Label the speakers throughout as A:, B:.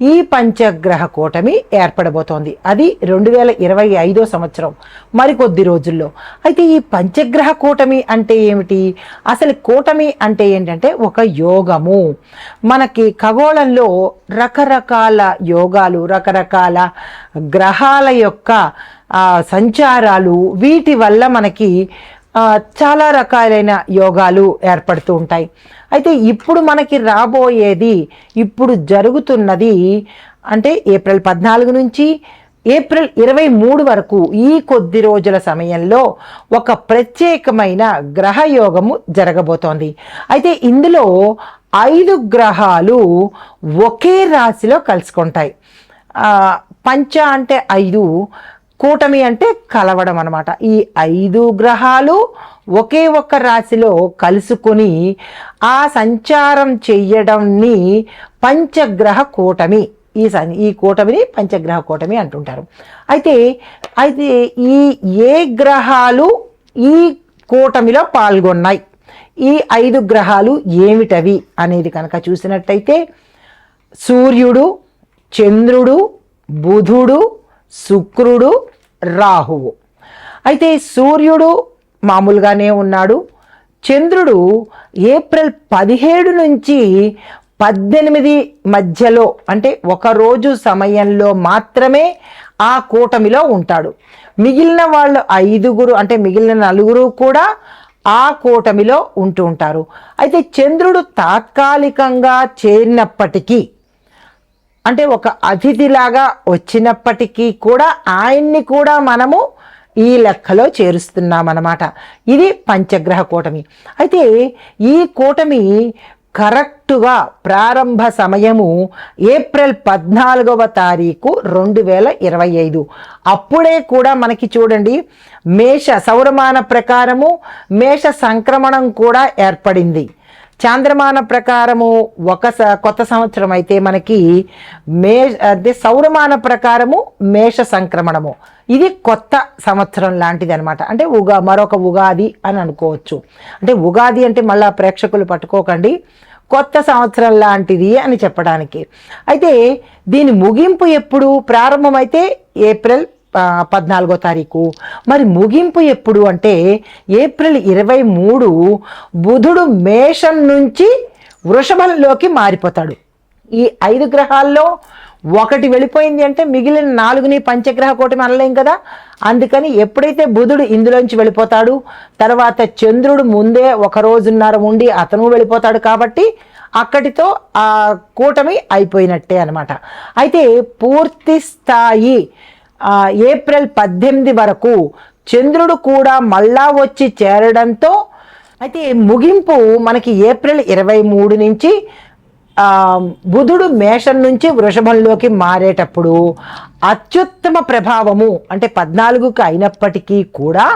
A: ఈ పంచగ్రహ కూటమి ఏర్పడబోతోంది. అది రెండు వేల ఇరవై ఐదో సంవత్సరం మరికొద్ది రోజుల్లో. అయితే ఈ పంచగ్రహ కూటమి అంటే ఏమిటి? అసలు కూటమి అంటే ఏంటంటే ఒక యోగము. మనకి ఖగోళంలో రకరకాల యోగాలు రకరకాల గ్రహాల యొక్క సంచారాలు వీటి వల్ల మనకి చాలా రకాలైన యోగాలు ఏర్పడుతూ ఉంటాయి. అయితే ఇప్పుడు మనకి రాబోయేది ఇప్పుడు జరుగుతున్నది అంటే ఏప్రిల్ పద్నాలుగు నుంచి ఏప్రిల్ ఇరవై మూడు వరకు ఈ కొద్ది రోజుల సమయంలో ఒక ప్రత్యేకమైన గ్రహ యోగము జరగబోతోంది. అయితే ఇందులో ఐదు గ్రహాలు ఒకే రాశిలో కలుసుకుంటాయి. పంచ అంటే ఐదు కూటమి అంటే కలవడం అనమాట ఈ ఐదు గ్రహాలు ఒకే ఒక్క రాశిలో కలుసుకొని ఆ సంచారం చెయ్యడంని పంచగ్రహ కూటమి. ఈ ఈ కూటమిని పంచగ్రహ కూటమి అంటుంటారు. అయితే అయితే ఈ ఏ గ్రహాలు ఈ కూటమిలో పాల్గొన్నాయి? ఈ ఐదు గ్రహాలు ఏమిటవి అనేది కనుక చూసినట్టయితే సూర్యుడు చంద్రుడు బుధుడు శుక్రుడు రాహువు. అయితే సూర్యుడు మామూలుగానే ఉన్నాడు. చంద్రుడు ఏప్రిల్ పదిహేడు నుంచి పద్దెనిమిది మధ్యలో అంటే ఒక రోజు సమయంలో మాత్రమే ఆ కూటమిలో ఉంటాడు. మిగిలిన వాళ్ళు ఐదుగురు అంటే మిగిలిన నలుగురు కూడా ఆ కూటమిలో ఉంటూ ఉంటారు. అయితే చంద్రుడు తాత్కాలికంగా చేరినప్పటికీ అంటే ఒక అతిథిలాగా వచ్చినప్పటికీ కూడా ఆయన్ని కూడా మనము ఈ లెక్కలో చేరుస్తున్నామన్నమాట. ఇది పంచగ్రహ కూటమి. అయితే ఈ కూటమి కరెక్టుగా ప్రారంభ సమయము ఏప్రిల్ పద్నాలుగవ తారీఖు రెండు వేల ఇరవై ఐదు. అప్పుడే కూడా మనకి చూడండి మేష సౌరమాన ప్రకారము మేష సంక్రమణం కూడా ఏర్పడింది. చాంద్రమాన ప్రకారము ఒక స- కొత్త సంవత్సరం అయితే మనకి మే అదే సౌరమాన ప్రకారము మేష సంక్రమణము. ఇది కొత్త సంవత్సరం లాంటిది అనమాట అంటే ఉగా మరొక ఉగాది అని అనుకోవచ్చు. అంటే ఉగాది అంటే మళ్ళీ ప్రేక్షకులు పట్టుకోకండి. కొత్త సంవత్సరం లాంటిది అని చెప్పడానికి. అయితే దీని ముగింపు ఎప్పుడు? ప్రారంభమైతే ఏప్రిల్ పద్నాలుగో తారీఖు. మరి ముగింపు ఎప్పుడు అంటే ఏప్రిల్ ఇరవై మూడు బుధుడు మేషం నుంచి వృషభంలోకి మారిపోతాడు. ఈ ఐదు గ్రహాల్లో ఒకటి వెళ్ళిపోయింది అంటే మిగిలిన నాలుగుని పంచగ్రహ కూటమి అనలేం కదా? అందుకని ఎప్పుడైతే బుధుడు ఇందులోంచి వెళ్ళిపోతాడు తర్వాత చంద్రుడు ముందే ఒక రోజున్నర ఉండి అతను వెళ్ళిపోతాడు కాబట్టి అక్కడితో ఆ కూటమి అయిపోయినట్టే అనమాట అయితే పూర్తి స్థాయి ఏప్రిల్ పద్దెనిమిది వరకు చంద్రుడు కూడా మళ్ళా వచ్చి చేరడంతో అయితే ముగింపు మనకి ఏప్రిల్ ఇరవై మూడు నుంచి బుధుడు మేషం నుంచి వృషభంలోకి మారేటప్పుడు అత్యుత్తమ ప్రభావము అంటే పద్నాలుగుకి అయినప్పటికీ కూడా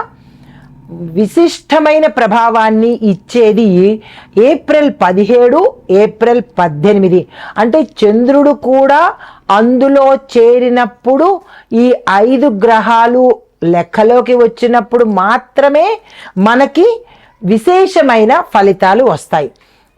A: విశిష్టమైన ప్రభావాన్ని ఇచ్చేది ఏప్రిల్ పదిహేడు ఏప్రిల్ పద్దెనిమిది. అంటే చంద్రుడు కూడా అందులో చేరినప్పుడు ఈ ఐదు గ్రహాలు లెక్కలోకి వచ్చినప్పుడు మాత్రమే మనకి విశేషమైన ఫలితాలు వస్తాయి.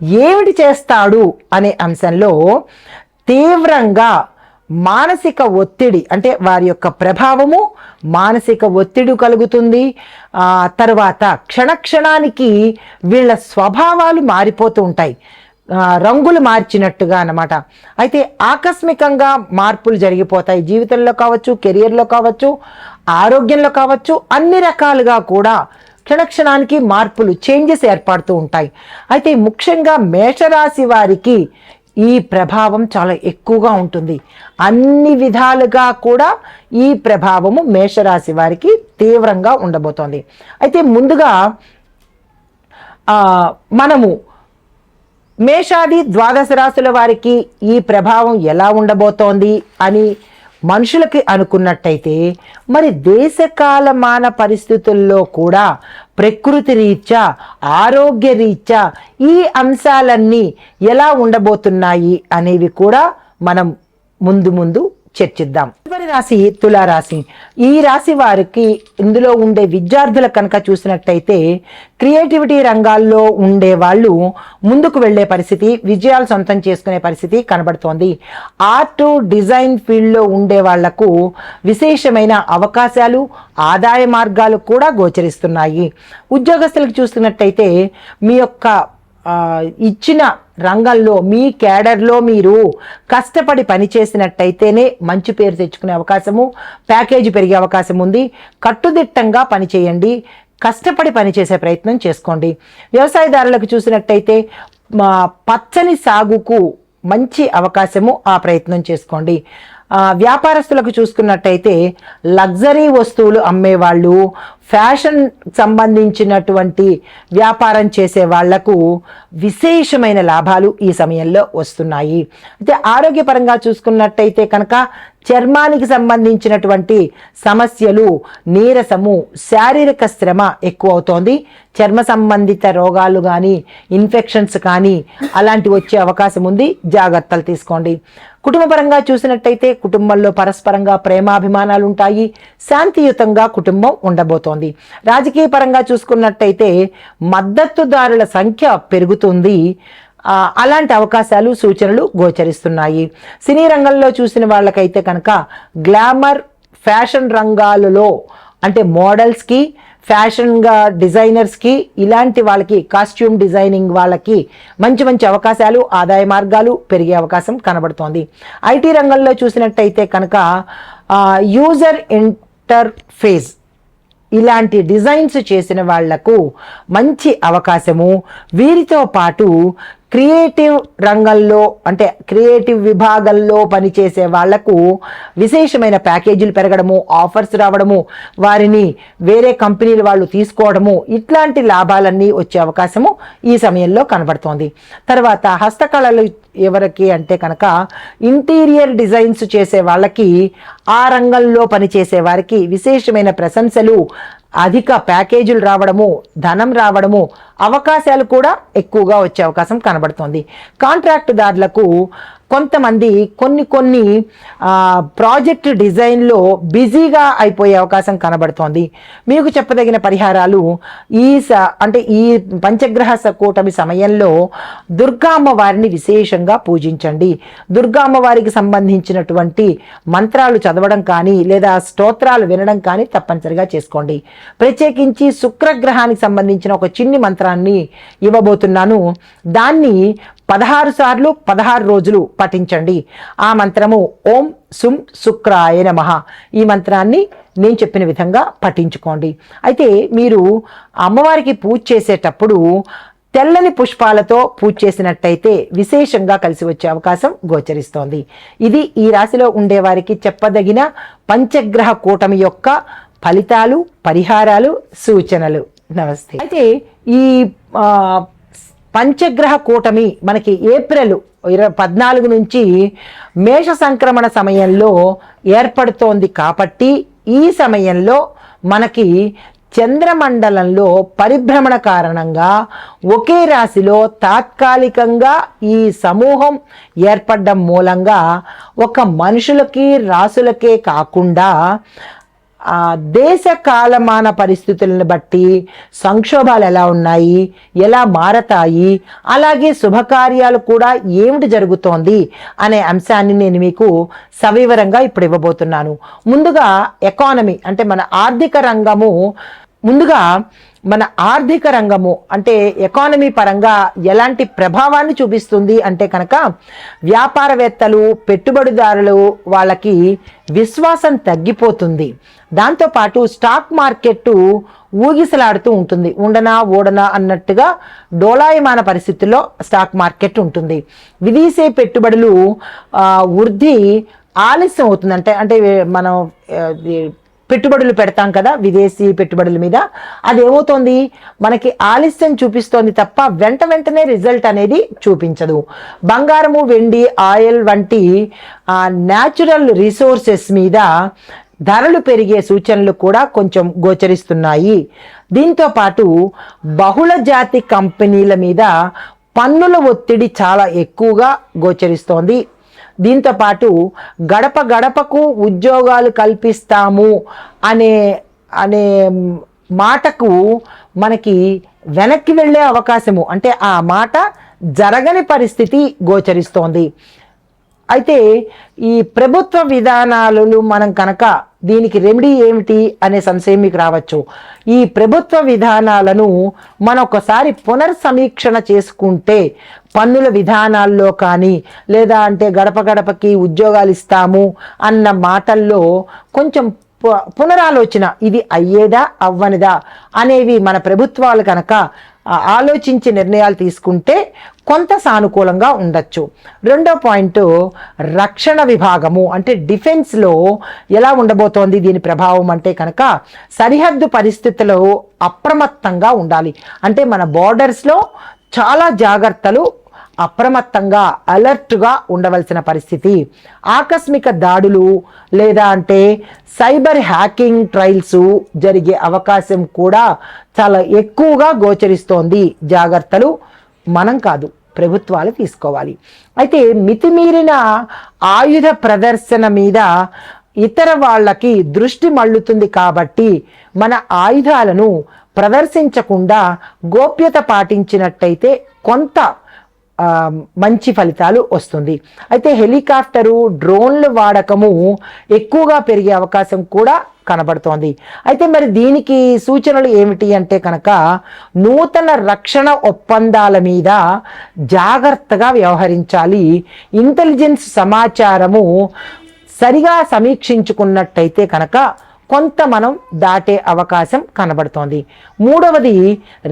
A: ఏమిటి చేస్తాడు అనే అంశంలో తీవ్రంగా మానసిక ఒత్తిడి అంటే వారి యొక్క ప్రభావము మానసిక ఒత్తిడి కలుగుతుంది. తర్వాత క్షణక్షణానికి వీళ్ళ స్వభావాలు మారిపోతూ ఉంటాయి. రంగులు మార్చినట్టుగా అనమాట అయితే ఆకస్మికంగా మార్పులు జరిగిపోతాయి. జీవితంలో కావచ్చు కెరియర్లో కావచ్చు ఆరోగ్యంలో కావచ్చు అన్ని రకాలుగా కూడా క్షణక్షణానికి మార్పులు చేంజెస్ ఏర్పడుతూ ఉంటాయి. అయితే ముఖ్యంగా మేషరాశి వారికి ఈ ప్రభావం చాలా ఎక్కువగా ఉంటుంది. అన్ని విధాలుగా కూడా ఈ ప్రభావము మేషరాశి వారికి తీవ్రంగా ఉండబోతోంది. అయితే ముందుగా మనము మేషాది ద్వాదశ రాశుల వారికి ఈ ప్రభావం ఎలా ఉండబోతోంది అని మనుషులకి అనుకున్నట్టయితే మరి దేశకాలమాన పరిస్థితుల్లో కూడా ప్రకృతి రీత్యా ఆరోగ్య రీత్యా ఈ అంశాలన్నీ ఎలా ఉండబోతున్నాయి అనేవి కూడా మనం ముందు ముందు చర్చిద్దాం. తదుపరి రాశి తులారాశి ఈ రాశి వారికి ఇందులో ఉండే విద్యార్థుల కనుక చూసినట్టయితే క్రియేటివిటీ రంగాల్లో ఉండే వాళ్ళు ముందుకు వెళ్ళే పరిస్థితి విజయాలు సొంతం చేసుకునే పరిస్థితి కనబడుతోంది. ఆర్ట్ డిజైన్ ఫీల్డ్లో ఉండే వాళ్ళకు విశేషమైన అవకాశాలు ఆదాయ మార్గాలు కూడా గోచరిస్తున్నాయి. ఉద్యోగస్తులకు చూస్తున్నట్టయితే మీ యొక్క ఇచ్చిన రంగంలో మీ క్యాడర్లో మీరు కష్టపడి పనిచేసినట్టయితేనే మంచి పేరు తెచ్చుకునే అవకాశము ప్యాకేజీ పెరిగే అవకాశం ఉంది. కట్టుదిట్టంగా పనిచేయండి. కష్టపడి పనిచేసే ప్రయత్నం చేసుకోండి. వ్యవసాయదారులకు చూసినట్టయితే మా పచ్చని సాగుకు మంచి అవకాశము ఆ ప్రయత్నం చేసుకోండి. వ్యాపారస్తులకు చూసుకున్నట్టయితే లగ్జరీ వస్తువులు అమ్మేవాళ్ళు ఫ్యాషన్ సంబంధించినటువంటి వ్యాపారం చేసే వాళ్ళకు విశేషమైన లాభాలు ఈ సమయంలో వస్తున్నాయి. అయితే ఆరోగ్యపరంగా చూసుకున్నట్టయితే కనుక చర్మానికి సంబంధించినటువంటి సమస్యలు నీరసము శారీరక శ్రమ ఎక్కువ అవుతోంది చర్మ సంబంధిత రోగాలు కానీ ఇన్ఫెక్షన్స్ కానీ అలాంటి వచ్చే అవకాశం ఉంది. జాగ్రత్తలు తీసుకోండి. కుటుంబపరంగా చూసినట్టయితే కుటుంబంలో పరస్పరంగా ప్రేమాభిమానాలు ఉంటాయి శాంతియుతంగా కుటుంబం ఉండబోతోంది. రాజకీయ పరంగా చూసుకున్నట్టయితే మద్దతుదారుల సంఖ్య పెరుగుతుంది. అలాంటి అవకాశాలు సూచనలు గోచరిస్తున్నాయి. సినీ రంగంలో చూసిన వాళ్ళకైతే కనుక గ్లామర్ ఫ్యాషన్ రంగాలలో అంటే మోడల్స్కి ఫ్యాషన్గా డిజైనర్స్కి ఇలాంటి వాళ్ళకి కాస్ట్యూమ్ డిజైనింగ్ వాళ్ళకి మంచి మంచి అవకాశాలు ఆదాయ మార్గాలు పెరిగే అవకాశం కనబడుతోంది. ఐటీ రంగంలో చూసినట్టయితే కనుక యూజర్ ఇంటర్ఫేస్ ఇలాంటి డిజైన్స్ చేసిన వాళ్ళకు మంచి అవకాశము. వీరితో పాటు క్రియేటివ్ రంగంలో అంటే క్రియేటివ్ విభాగంలో పనిచేసే వాళ్ళకు విశేషమైన ప్యాకేజీలు పెరగడము ఆఫర్స్ రావడము వారిని వేరే కంపెనీల వాళ్ళు తీసుకోవడము ఇట్లాంటి లాభాలన్నీ వచ్చే అవకాశము ఈ సమయంలో కనబడుతోంది. తర్వాత హస్తకళలు ఎవరికి అంటే కనుక ఇంటీరియర్ డిజైన్స్ చేసే వాళ్ళకి ఆ రంగంలో పనిచేసే వారికి విశేషమైన ప్రశంసలు అధిక ప్యాకేజీలు రావడము ధనం రావడము అవకాశాలు కూడా ఎక్కువగా వచ్చే అవకాశం కనబడుతోంది. కాంట్రాక్టుదారులకు కొంతమంది కొన్ని కొన్ని ప్రాజెక్ట్ డిజైన్లో బిజీగా అయిపోయే అవకాశం కనబడుతోంది. మీకు చెప్పదగిన పరిహారాలు ఈ స అంటే ఈ పంచగ్రహ స- కూటమి సమయంలో దుర్గా అమ్మవారిని విశేషంగా పూజించండి. దుర్గా అమ్మవారికి సంబంధించినటువంటి మంత్రాలు చదవడం కానీ లేదా స్తోత్రాలు వినడం కానీ తప్పనిసరిగా చేసుకోండి. ప్రత్యేకించి శుక్రగ్రహానికి సంబంధించిన ఒక చిన్ని మంత్రాన్ని ఇవ్వబోతున్నాను. దాన్ని పదహారు సార్లు పదహారు రోజులు పఠించండి. ఆ మంత్రము ఓం సుం శుక్రాయ నమ. ఈ మంత్రాన్ని నేను చెప్పిన విధంగా పఠించుకోండి. అయితే మీరు అమ్మవారికి పూజ చేసేటప్పుడు తెల్లని పుష్పాలతో పూజ చేసినట్టయితే విశేషంగా కలిసి వచ్చే అవకాశం గోచరిస్తోంది. ఇది ఈ రాశిలో ఉండేవారికి చెప్పదగిన పంచగ్రహ కూటమి యొక్క ఫలితాలు పరిహారాలు సూచనలు. నమస్తే. అయితే ఈ పంచగ్రహ కూటమి మనకి ఏప్రిల్ ఇరవై పద్నాలుగు నుంచి మేష సంక్రమణ సమయంలో ఏర్పడుతోంది కాబట్టి ఈ సమయంలో మనకి చంద్రమండలంలో పరిభ్రమణ కారణంగా ఒకే రాశిలో తాత్కాలికంగా ఈ సమూహం ఏర్పడడం మూలంగా ఒక మనుషులకి రాసులకే కాకుండా దేశ కాలమాన పరిస్థితులను బట్టి సంక్షోభాలు ఎలా ఉన్నాయి ఎలా మారతాయి అలాగే శుభకార్యాలు కూడా ఏమిటి జరుగుతోంది అనే అంశాన్ని నేను మీకు సవివరంగా ఇప్పుడు ఇవ్వబోతున్నాను. ముందుగా ఎకానమీ అంటే మన ఆర్థిక రంగము. ముందుగా మన ఆర్థిక రంగము అంటే ఎకానమీ పరంగా ఎలాంటి ప్రభావాన్ని చూపిస్తుంది అంటే కనుక వ్యాపారవేత్తలు పెట్టుబడిదారులు వాళ్ళకి విశ్వాసం తగ్గిపోతుంది. దాంతోపాటు స్టాక్ మార్కెట్టు ఊగిసలాడుతూ ఉంటుంది. ఉండనా ఓడనా అన్నట్టుగా డోలాయమాన పరిస్థితుల్లో స్టాక్ మార్కెట్ ఉంటుంది. విదేశీ పెట్టుబడులు వృద్ధి ఆలస్యం అవుతుంది. అంటే అంటే మనం పెట్టుబడులు పెడతాం కదా విదేశీ పెట్టుబడుల మీద. అది ఏమవుతోంది మనకి ఆలస్యం చూపిస్తోంది తప్ప వెంట వెంటనే రిజల్ట్ అనేది చూపించదు. బంగారము వెండి ఆయిల్ వంటి న్యాచురల్ రిసోర్సెస్ మీద ధరలు పెరిగే సూచనలు కూడా కొంచెం గోచరిస్తున్నాయి. దీంతో పాటు బహుళ జాతి కంపెనీల మీద పన్నుల ఒత్తిడి చాలా ఎక్కువగా గోచరిస్తోంది. దీంతో పాటు గడప గడపకు ఉద్యోగాలు కల్పిస్తాము అనే అనే మాటకు మనకి వెనక్కి వెళ్ళే అవకాశము అంటే ఆ మాట జరగని పరిస్థితి గోచరిస్తోంది. అయితే ఈ ప్రభుత్వ విధానాలు మనం కనుక దీనికి రెమెడీ ఏమిటి అనే సంశయం మీకు రావచ్చు. ఈ ప్రభుత్వ విధానాలను మనం ఒకసారి పునర్సమీక్షణ చేసుకుంటే పన్నుల విధానాల్లో కానీ లేదా అంటే గడప గడపకి ఉద్యోగాలు ఇస్తాము అన్న మాటల్లో కొంచెం పు- పునరాలోచన ఇది అయ్యేదా అవ్వనిదా అనేవి మన ప్రభుత్వాలు కనుక ఆలోచించి నిర్ణయాలు తీసుకుంటే కొంత సానుకూలంగా ఉండొచ్చు. రెండో పాయింట్ రక్షణ విభాగము. అంటే డిఫెన్స్లో ఎలా ఉండబోతోంది దీని ప్రభావం అంటే కనుక సరిహద్దు పరిస్థితుల్లో అప్రమత్తంగా ఉండాలి. అంటే మన బోర్డర్స్లో చాలా జాగ్రత్తలు అప్రమత్తంగా అలర్ట్గా ఉండవలసిన పరిస్థితి. ఆకస్మిక దాడులు లేదా అంటే సైబర్ హ్యాకింగ్ ట్రయల్స్ జరిగే అవకాశం కూడా చాలా ఎక్కువగా గోచరిస్తోంది. జాగ్రత్తలు మనం కాదు. ప్రభుత్వాలు తీసుకోవాలి. అయితే మితిమీరిన ఆయుధ ప్రదర్శన మీద ఇతర వాళ్ళకి దృష్టి మళ్ళుతుంది కాబట్టి మన ఆయుధాలను ప్రదర్శించకుండా గోప్యత పాటించినట్టయితే కొంత మంచి ఫలితాలు వస్తుంది. అయితే హెలికాప్టరు డ్రోన్ల వాడకము ఎక్కువగా పెరిగే అవకాశం కూడా కనబడుతోంది. అయితే మరి దీనికి సూచనలు ఏమిటి అంటే కనుక నూతన రక్షణ ఒప్పందాల మీద జాగ్రత్తగా వ్యవహరించాలి. ఇంటెలిజెన్స్ సమాచారము సరిగా సమీక్షించుకున్నట్టయితే కనుక కొంత మనం దాటే అవకాశం కనబడుతోంది. మూడవది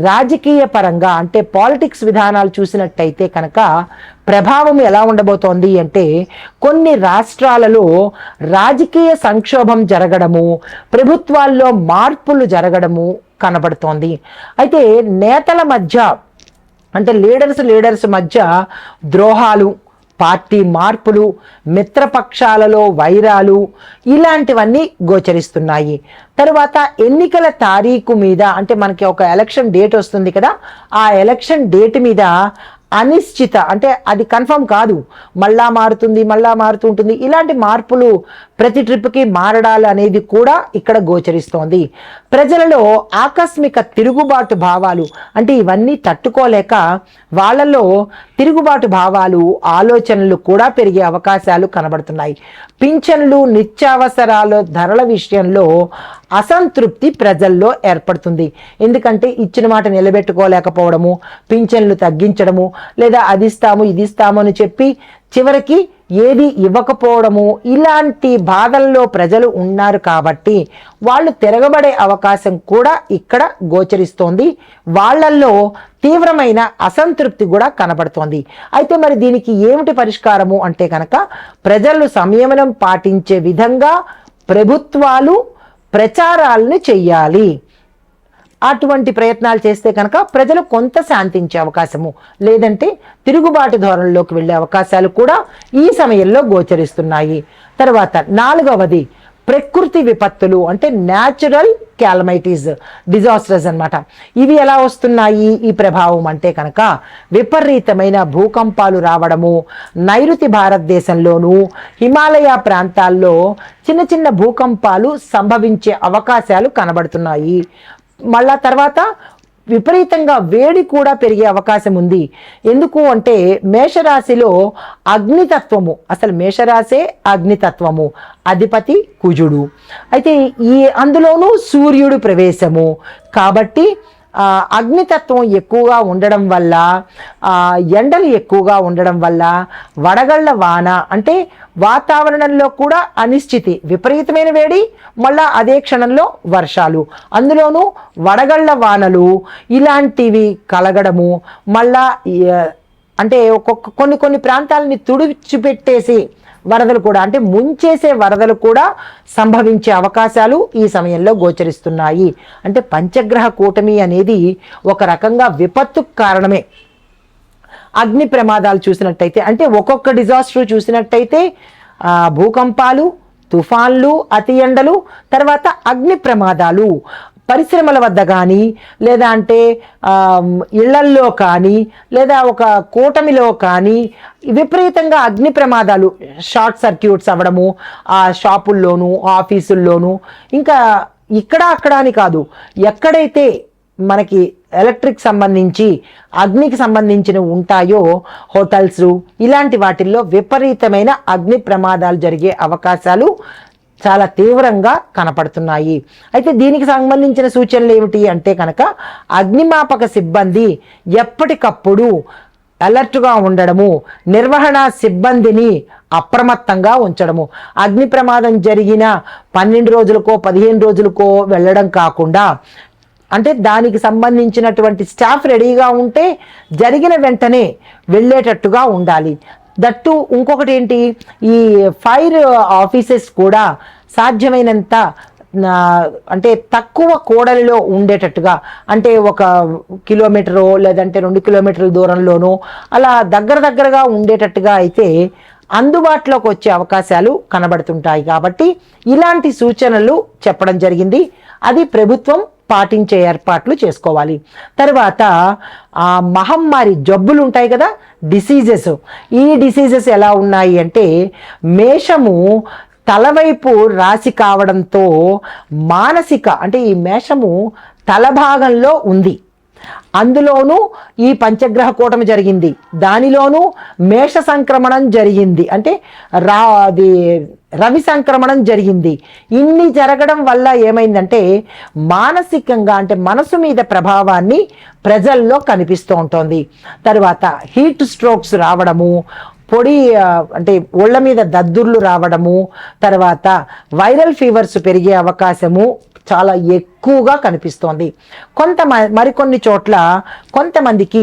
A: రాజకీయ పరంగా అంటే పాలిటిక్స్ విధానాలు చూసినట్టయితే కనుక ప్రభావం ఎలా ఉండబోతోంది అంటే కొన్ని రాష్ట్రాలలో రాజకీయ సంక్షోభం జరగడము ప్రభుత్వాల్లో మార్పులు జరగడము కనబడుతోంది. అయితే నేతల మధ్య అంటే లీడర్స్ లీడర్స్ మధ్య ద్రోహాలు పార్టీ మార్పులు మిత్రపక్షాలలో వైరాలు ఇలాంటివన్నీ గోచరిస్తున్నాయి. తర్వాత ఎన్నికల తారీఖు మీద అంటే మనకి ఒక ఎలక్షన్ డేట్ వస్తుంది కదా ఆ ఎలక్షన్ డేట్ మీద అనిశ్చిత అంటే అది కన్ఫర్మ్ కాదు. మళ్ళా మారుతుంది మళ్ళా మారుతూ ఉంటుంది. ఇలాంటి మార్పులు ప్రతి ట్రిప్కి మారడాలు అనేది కూడా ఇక్కడ గోచరిస్తోంది. ప్రజలలో ఆకస్మిక తిరుగుబాటు భావాలు అంటే ఇవన్నీ తట్టుకోలేక వాళ్ళలో తిరుగుబాటు భావాలు ఆలోచనలు కూడా పెరిగే అవకాశాలు కనబడుతున్నాయి. పింఛన్లు నిత్యావసరాల ధరల విషయంలో అసంతృప్తి ప్రజల్లో ఏర్పడుతుంది. ఎందుకంటే ఇచ్చిన మాట నిలబెట్టుకోలేకపోవడము పింఛన్లు తగ్గించడము లేదా అది ఇస్తాము ఇది ఇస్తాము అని చెప్పి చివరికి ఏది ఇవ్వకపోవడము ఇలాంటి బాధల్లో ప్రజలు ఉన్నారు కాబట్టి వాళ్ళు తిరగబడే అవకాశం కూడా ఇక్కడ గోచరిస్తోంది. వాళ్ళల్లో తీవ్రమైన అసంతృప్తి కూడా కనబడుతోంది. అయితే మరి దీనికి ఏమిటి పరిష్కారము అంటే కనుక ప్రజలు సంయమనం పాటించే విధంగా ప్రభుత్వాలు ప్రచారాలను చెయ్యాలి. అటువంటి ప్రయత్నాలు చేస్తే కనుక ప్రజలు కొంత శాంతించే అవకాశము. లేదంటే తిరుగుబాటు ధోరణిలోకి వెళ్ళే అవకాశాలు కూడా ఈ సమయంలో గోచరిస్తున్నాయి. తర్వాత నాలుగవది ప్రకృతి విపత్తులు అంటే న్యాచురల్ క్యాలమైటీస్ డిజాస్టర్స్ అన్నమాట. ఇవి ఎలా వస్తున్నాయి? ఈ ప్రభావం అంటే కనుక విపరీతమైన భూకంపాలు రావడము నైరుతి భారతదేశంలోను హిమాలయ ప్రాంతాల్లో చిన్న చిన్న భూకంపాలు సంభవించే అవకాశాలు కనబడుతున్నాయి. మళ్ళా తర్వాత విపరీతంగా వేడి కూడా పెరిగే అవకాశం ఉంది. ఎందుకు అంటే మేషరాశిలో అగ్నితత్వము. అసలు మేషరాశే అగ్నితత్వము. అధిపతి కుజుడు. అయితే ఈ అందులోనూ సూర్యుడు ప్రవేశము. కాబట్టి అగ్నితత్వం ఎక్కువగా ఉండడం వల్ల ఎండలు ఎక్కువగా ఉండడం వల్ల వడగళ్ళ వాన అంటే వాతావరణంలో కూడా అనిశ్చితి విపరీతమైన వేడి మళ్ళా అదే క్షణంలో వర్షాలు. అందులోనూ వడగళ్ళ వానలు ఇలాంటివి కలగడము మళ్ళా అంటే ఒక్కొక్క కొన్ని కొన్ని ప్రాంతాలని తుడిచిపెట్టేసి వరదలు కూడా అంటే ముంచేసే వరదలు కూడా సంభవించే అవకాశాలు ఈ సమయంలో గోచరిస్తున్నాయి. అంటే పంచగ్రహ కూటమి అనేది ఒక రకంగా విపత్తు కారణమే. అగ్ని ప్రమాదాలు చూసినట్టయితే అంటే ఒక్కొక్క డిజాస్టర్ చూసినట్టయితే భూకంపాలు తుఫాన్లు అతి ఎండలు తర్వాత అగ్ని ప్రమాదాలు. పరిశ్రమల వద్ద కానీ లేదా అంటే ఇళ్ళల్లో కానీ లేదా ఒక కూటమిలో కానీ విపరీతంగా అగ్ని ప్రమాదాలు షార్ట్ సర్క్యూట్స్ అవ్వడము ఆ షాపుల్లోనూ ఆఫీసుల్లోనూ ఇంకా ఇక్కడ అక్కడ అని కాదు. ఎక్కడైతే మనకి ఎలక్ట్రిక్ సంబంధించి అగ్నికి సంబంధించిన ఉంటాయో హోటల్స్ ఇలాంటి వాటిల్లో విపరీతమైన అగ్ని ప్రమాదాలు జరిగే అవకాశాలు చాలా తీవ్రంగా కనపడుతున్నాయి. అయితే దీనికి సంబంధించిన సూచనలు ఏమిటి అంటే కనుక అగ్నిమాపక సిబ్బంది ఎప్పటికప్పుడు అలర్ట్గా ఉండడము నిర్వహణ సిబ్బందిని అప్రమత్తంగా ఉంచడము. అగ్ని ప్రమాదం జరిగిన పన్నెండు రోజులకో పదిహేను రోజులకో వెళ్ళడం కాకుండా అంటే దానికి సంబంధించినటువంటి స్టాఫ్ రెడీగా ఉంటే జరిగిన వెంటనే వెళ్ళేటట్టుగా ఉండాలి. దట్టు ఇంకొకటి ఏంటి? ఈ ఫైర్ ఆఫీసెస్ కూడా సాధ్యమైనంత అంటే తక్కువ కోడలిలో ఉండేటట్టుగా అంటే ఒక కిలోమీటరు లేదంటే రెండు కిలోమీటర్ల దూరంలోనో అలా దగ్గర దగ్గరగా ఉండేటట్టుగా అయితే అందుబాటులోకి వచ్చే అవకాశాలు కనబడుతుంటాయి. కాబట్టి ఇలాంటి సూచనలు చెప్పడం జరిగింది. అది ప్రభుత్వం పాటించే ఏర్పాట్లు చేసుకోవాలి. తర్వాత ఆ మహమ్మారి జబ్బులు ఉంటాయి కదా డిసీజెస్ ఈ డిసీజెస్ ఎలా ఉన్నాయి అంటే మేషము తలవైపు రాశి కావడంతో మానసిక అంటే ఈ మేషము తల భాగంలో ఉంది. అందులోనూ ఈ పంచగ్రహ కూటమి జరిగింది. దానిలోనూ మేష సంక్రమణం జరిగింది. అంటే రా అది రవి సంక్రమణం జరిగింది. ఇన్ని జరగడం వల్ల ఏమైందంటే మానసికంగా అంటే మనసు మీద ప్రభావాన్ని ప్రజల్లో కనిపిస్తూ ఉంటుంది. తర్వాత హీట్ స్ట్రోక్స్ రావడము పొడి అంటే ఒళ్ళ మీద దద్దుర్లు రావడము తర్వాత వైరల్ ఫీవర్స్ పెరిగే అవకాశము చాలా ఎక్కువగా కనిపిస్తోంది. కొంత మరికొన్ని చోట్ల కొంతమందికి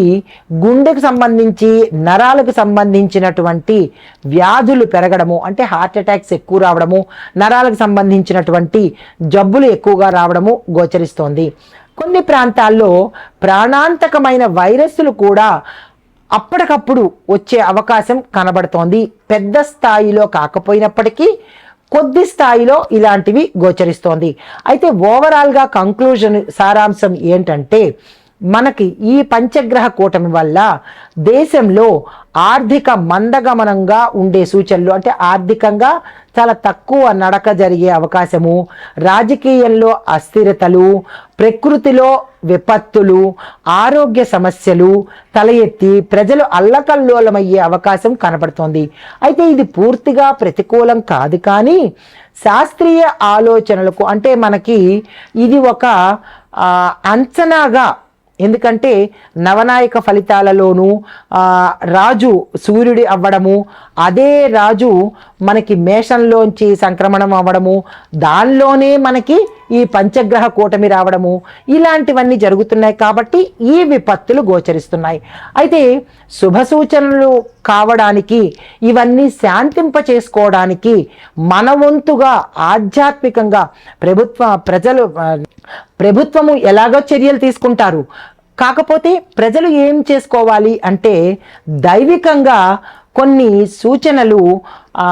A: గుండెకు సంబంధించి నరాలకు సంబంధించినటువంటి వ్యాధులు పెరగడము అంటే హార్ట్ అటాక్స్ ఎక్కువ రావడము నరాలకు సంబంధించినటువంటి జబ్బులు ఎక్కువగా రావడము గోచరిస్తోంది. కొన్ని ప్రాంతాల్లో ప్రాణాంతకమైన వైరస్లు కూడా అప్పటికప్పుడు వచ్చే అవకాశం కనబడుతోంది. పెద్ద స్థాయిలో కాకపోయినప్పటికీ కొద్ది స్థాయిలో ఇలాంటివి గోచరిస్తోంది. అయితే ఓవరాల్గా కంక్లూజన్ సారాంశం ఏంటంటే మనకి ఈ పంచగ్రహ కూటమి వల్ల దేశంలో ఆర్థిక మందగమనంగా ఉండే సూచనలు అంటే ఆర్థికంగా చాలా తక్కువ నడక జరిగే అవకాశము రాజకీయంలో అస్థిరతలు ప్రకృతిలో విపత్తులు ఆరోగ్య సమస్యలు తల ఎత్తి ప్రజలు అల్లకల్లోలమయ్యే అవకాశం కనబడుతోంది. అయితే ఇది పూర్తిగా ప్రతికూలం కాదు కానీ శాస్త్రీయ ఆలోచనలకు అంటే మనకి ఇది ఒక అంచనాగా ఎందుకంటే నవనాయక ఫలితాలలోనూ రాజు సూర్యుడి అవ్వడము అదే రాజు మనకి మేషంలోంచి సంక్రమణం అవ్వడము దానిలోనే మనకి ఈ పంచగ్రహ కూటమి రావడము ఇలాంటివన్నీ జరుగుతున్నాయి కాబట్టి ఈ విపత్తులు గోచరిస్తున్నాయి. అయితే శుభ సూచనలు కావడానికి ఇవన్నీ శాంతింప చేసుకోవడానికి మన వంతుగా ఆధ్యాత్మికంగా ప్రభుత్వ ప్రజలు ప్రభుత్వము ఎలాగో చర్యలు తీసుకుంటారు. కాకపోతే ప్రజలు ఏం చేసుకోవాలి అంటే దైవికంగా కొన్ని సూచనలు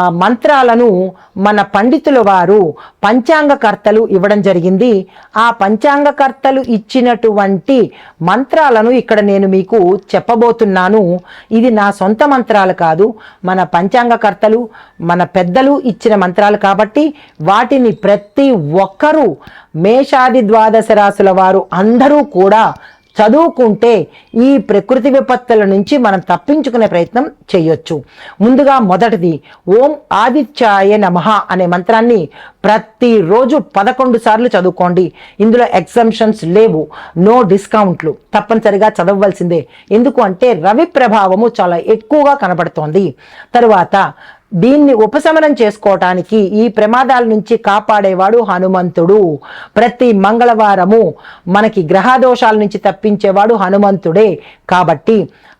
A: మంత్రాలను మన పండితుల వారు పంచాంగకర్తలు ఇవ్వడం జరిగింది. ఆ పంచాంగకర్తలు ఇచ్చినటువంటి మంత్రాలను ఇక్కడ నేను మీకు చెప్పబోతున్నాను. ఇది నా సొంత మంత్రాలు కాదు. మన పంచాంగకర్తలు మన పెద్దలు ఇచ్చిన మంత్రాలు కాబట్టి వాటిని ప్రతి ఒక్కరూ మేషాది ద్వాదశ రాసుల వారు అందరూ కూడా చదువుకుంటే ఈ ప్రకృతి విపత్తుల నుంచి మనం తప్పించుకునే ప్రయత్నం చేయొచ్చు. ముందుగా మొదటిది ఓం ఆదిత్యాయ నమః అనే మంత్రాన్ని ప్రతిరోజు పదకొండు సార్లు చదువుకోండి. ఇందులో ఎగ్జంప్షన్స్ లేవు నో డిస్కౌంట్లు. తప్పనిసరిగా చదవవలసిందే. ఎందుకు అంటే రవి ప్రభావము చాలా ఎక్కువగా కనబడుతోంది. తరువాత దీన్ని ఉపశమనం చేసుకోవటానికి ఈ ప్రమాదాల నుంచి కాపాడేవాడు హనుమంతుడు. ప్రతి మంగళవారము మనకి గ్రహదోషాల నుంచి తప్పించేవాడు హనుమంతుడే. కాబట్టి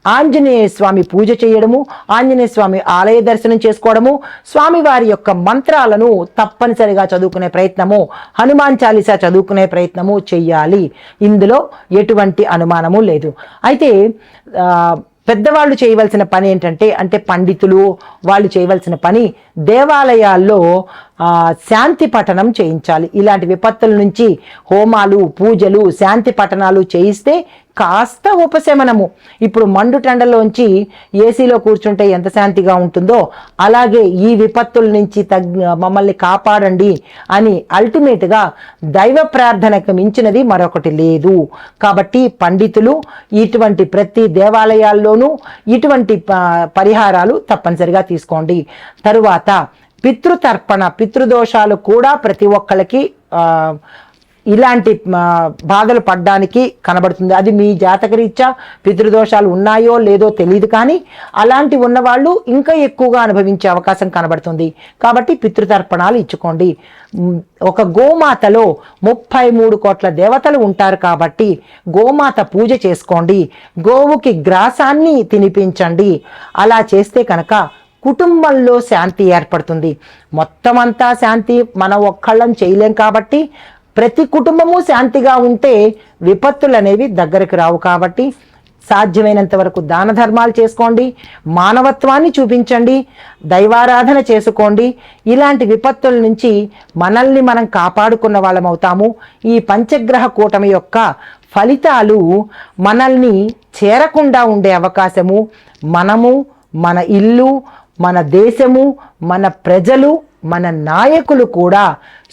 A: ఆంజనేయ స్వామి పూజ చేయడము ఆంజనేయ స్వామి ఆలయ దర్శనం చేసుకోవడము స్వామివారి యొక్క మంత్రాలను తప్పనిసరిగా చదువుకునే ప్రయత్నము హనుమాన్ చాలీసా చదువుకునే ప్రయత్నము చెయ్యాలి. ఇందులో ఎటువంటి అనుమానము లేదు. అయితే పెద్దవాళ్ళు చేయవలసిన పని ఏంటంటే అంటే పండితులు వాళ్ళు చేయవలసిన పని దేవాలయాల్లో శాంతి పఠనం చేయించాలి. ఇలాంటి విపత్తుల నుంచి హోమాలు పూజలు శాంతి పఠనాలు చేయిస్తే కాస్త ఉపశమనము. ఇప్పుడు మండు టెండలోంచి ఏసీలో కూర్చుంటే ఎంత శాంతిగా ఉంటుందో అలాగే ఈ విపత్తుల నుంచి తగ్ మమ్మల్ని కాపాడండి అని అల్టిమేట్గా దైవ ప్రార్థనకు మించినది మరొకటి లేదు. కాబట్టి పండితులు ఇటువంటి ప్రతి దేవాలయాల్లోనూ ఇటువంటి పరిహారాలు తప్పనిసరిగా తీసుకోండి. తరువాత పితృతర్పణ పితృదోషాలు కూడా ప్రతి ఒక్కరికి ఇలాంటి బాధలు పడ్డానికి కనబడుతుంది. అది మీ జాతకరీత్యా పితృదోషాలు ఉన్నాయో లేదో తెలియదు కానీ అలాంటి ఉన్నవాళ్ళు ఇంకా ఎక్కువగా అనుభవించే అవకాశం కనబడుతుంది. కాబట్టి పితృతర్పణాలు ఇచ్చుకోండి. ఒక గోమాతలో ముప్పై మూడు కోట్ల దేవతలు ఉంటారు కాబట్టి గోమాత పూజ చేసుకోండి. గోవుకి గ్రాసాన్ని తినిపించండి. అలా చేస్తే కనుక కుటుంబంలో శాంతి ఏర్పడుతుంది. మొత్తం అంతా శాంతి మనం ఒక్కళ్ళం చేయలేం కాబట్టి ప్రతి కుటుంబము శాంతిగా ఉంటే విపత్తులు అనేవి దగ్గరకు రావు కాబట్టి సాధ్యమైనంత వరకు దాన ధర్మాలు చేసుకోండి మానవత్వాన్ని చూపించండి దైవారాధన చేసుకోండి. ఇలాంటి విపత్తుల నుంచి మనల్ని మనం కాపాడుకున్న వాళ్ళం అవుతాము. ఈ పంచగ్రహ కూటమి యొక్క ఫలితాలు మనల్ని చేరకుండా ఉండే అవకాశము మనము మన ఇల్లు మన దేశము మన ప్రజలు మన నాయకులు కూడా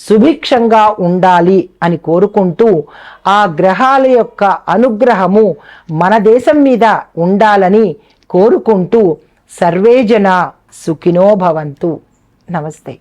A: సుభిక్షంగా ఉండాలి అని కోరుకుంటూ ఆ గ్రహాల యొక్క అనుగ్రహము మన దేశం మీద ఉండాలని కోరుకుంటూ సర్వేజన సుఖినో భవంతు. నమస్తే.